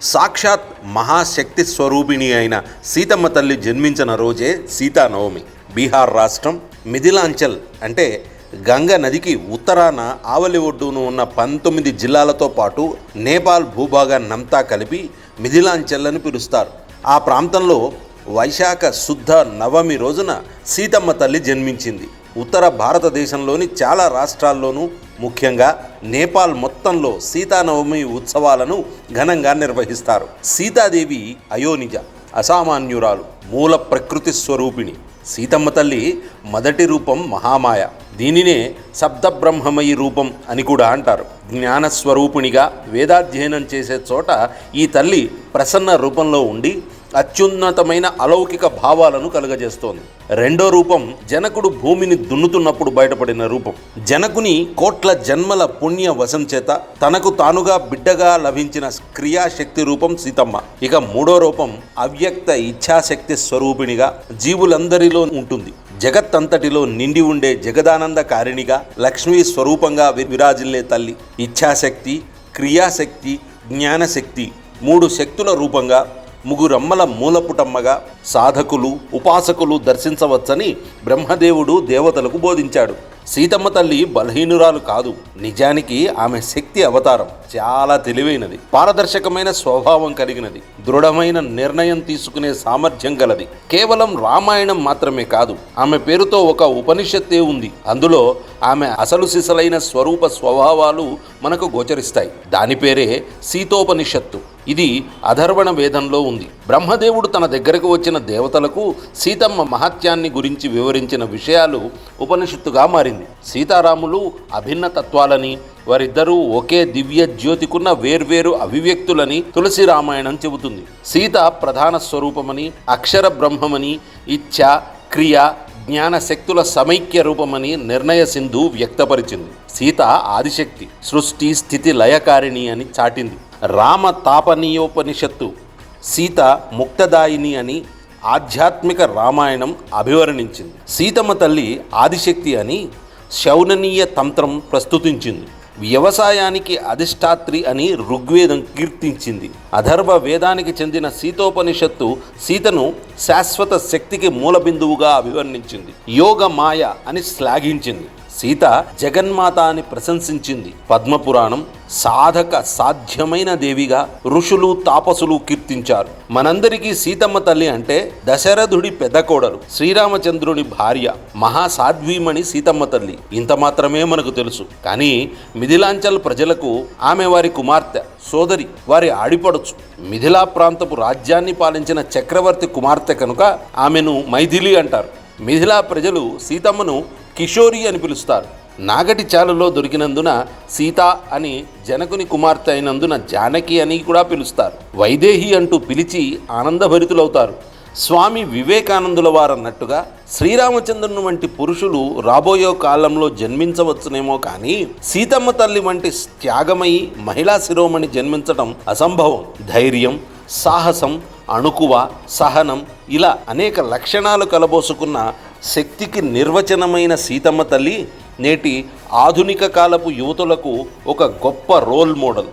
సాక్షాత్ మహాశక్తి స్వరూపిణి అయిన సీతమ్మ తల్లి జన్మించిన రోజే సీతానవమి. బీహార్ రాష్ట్రం మిథిలాంచల్ అంటే గంగా నదికి ఉత్తరాన ఆవలి ఒడ్డును ఉన్న పంతొమ్మిది జిల్లాలతో పాటు నేపాల్ భూభాగాన్నంతా కలిపి మిథిలాంచల్ అని పిలుస్తారు. ఆ ప్రాంతంలో వైశాఖ శుద్ధ నవమి రోజున సీతమ్మ తల్లి జన్మించింది. ఉత్తర భారతదేశంలోని చాలా రాష్ట్రాల్లోనూ ముఖ్యంగా నేపాల్ మొత్తంలో సీతానవమి ఉత్సవాలను ఘనంగా నిర్వహిస్తారు. సీతాదేవి అయోనిజ అసామాన్యురాలు మూల ప్రకృతి స్వరూపిణి. సీతమ్మ తల్లి మొదటి రూపం మహామాయ. దీనినే సప్తబ్రహ్మమయి రూపం అని కూడా అంటారు. జ్ఞానస్వరూపిణిగా వేదాధ్యయనం చేసే చోట ఈ తల్లి ప్రసన్న రూపంలో ఉండి అత్యున్నతమైన అలౌకిక భావాలను కలుగజేస్తోంది. రెండో రూపం జనకుడు భూమిని దున్నుతున్నప్పుడు బయటపడిన రూపం. జనకుని కోట్ల జన్మల పుణ్య వశం చేత తనకు తానుగా బిడ్డగా లభించిన క్రియాశక్తి రూపం సీతమ్మ. ఇక మూడో రూపం అవ్యక్త ఇచ్ఛాశక్తి స్వరూపిణిగా జీవులందరిలో ఉంటుంది. జగత్తంతటిలో నిండి ఉండే జగదానంద కారిణిగా లక్ష్మీ స్వరూపంగా విరాజిల్లే తల్లి. ఇచ్ఛాశక్తి క్రియాశక్తి జ్ఞానశక్తి మూడు శక్తుల రూపంగా ముగురమ్మల మూలపుటమ్మగా సాధకులు ఉపాసకులు దర్శించవచ్చని బ్రహ్మదేవుడు దేవతలకు బోధించాడు. సీతమ్మ తల్లి బలహీనురాలు కాదు. నిజానికి ఆమె శక్తి అవతారం చాలా తెలివైనది. పారదర్శకమైన స్వభావం కలిగినది. దృఢమైన నిర్ణయం తీసుకునే సామర్థ్యం గలది. కేవలం రామాయణం మాత్రమే కాదు ఆమె పేరుతో ఒక ఉపనిషత్తే ఉంది. అందులో ఆమె అసలు సిసలైన స్వరూప స్వభావాలు మనకు గోచరిస్తాయి. దాని పేరే సీతోపనిషత్తు. ఇది అధర్వణ వేదంలో ఉంది. బ్రహ్మదేవుడు తన దగ్గరకు వచ్చిన దేవతలకు సీతమ్మ మహత్యాన్ని గురించి వివరించిన విషయాలు ఉపనిషత్తుగా మారింది. సీతారాములు అభిన్న తత్వాలని వారిద్దరూ ఒకే దివ్య జ్యోతికున్న వేర్వేరు అభివ్యక్తులని తులసి రామాయణం చెబుతుంది. సీత ప్రధాన స్వరూపమని అక్షర బ్రహ్మమని ఇచ్ఛ క్రియ జ్ఞాన శక్తుల సమైక్య రూపమని నిర్ణయ సింధు వ్యక్తపరిచింది. సీత ఆదిశక్తి సృష్టి స్థితి లయకారిణి అని చాటింది. రామ తాపనీయోపనిషత్తు సీత ముక్తదాయిని అని ఆధ్యాత్మిక రామాయణం అభివర్ణించింది. సీతమ్మ తల్లి ఆదిశక్తి అని శౌననీయ తంత్రం ప్రస్తుతించింది. వ్యవసాయానికి అధిష్టాత్రి అని ఋగ్వేదం కీర్తించింది. అధర్వ వేదానికి చెందిన సీతోపనిషత్తు సీతను శాశ్వత శక్తికి మూలబిందువుగా అభివర్ణించింది. యోగ మాయ అని శ్లాఘించింది. సీత జగన్మాత అని ప్రశంసించింది. పద్మపురాణం సాధక సాధ్యమైన దేవిగా ఋషులు తాపసులు కీర్తించారు. మనందరికీ సీతమ్మ తల్లి అంటే దశరథుడి పెద్దకోడలు శ్రీరామచంద్రుని భార్య మహాసాధ్వీమణి సీతమ్మ తల్లి. ఇంత మాత్రమే మనకు తెలుసు. కానీ మిథిలాంచల్ ప్రజలకు ఆమె వారి కుమార్తె సోదరి వారి ఆడిపడచ్చు మిథిలా ప్రాంతపు రాజ్యాన్ని పాలించిన చక్రవర్తి కుమార్తె కనుక ఆమెను మైథిలి అంటారు. మిథిలా ప్రజలు సీతమ్మను కిషోరి అని పిలుస్తారు. నాగటి చాలులో దొరికినందున సీత అని జనకుని కుమార్తె అయినందున జానకి అని కూడా పిలుస్తారు. వైదేహి అంటూ పిలిచి ఆనందభరితులవుతారు. స్వామి వివేకానందుల వారన్నట్టుగా శ్రీరామచంద్రుని వంటి పురుషులు రాబోయే కాలంలో జన్మించవచ్చునేమో కానీ సీతమ్మ తల్లి వంటి త్యాగమయి మహిళా శిరోమణి జన్మించడం అసంభవం. ధైర్యం సాహసం అణుకువ సహనం ఇలా అనేక లక్షణాలు కలబోసుకున్న శక్తికి నిర్వచనమైన సీతమ్మ తల్లి నేటి ఆధునిక కాలపు యువతులకు ఒక గొప్ప రోల్ మోడల్.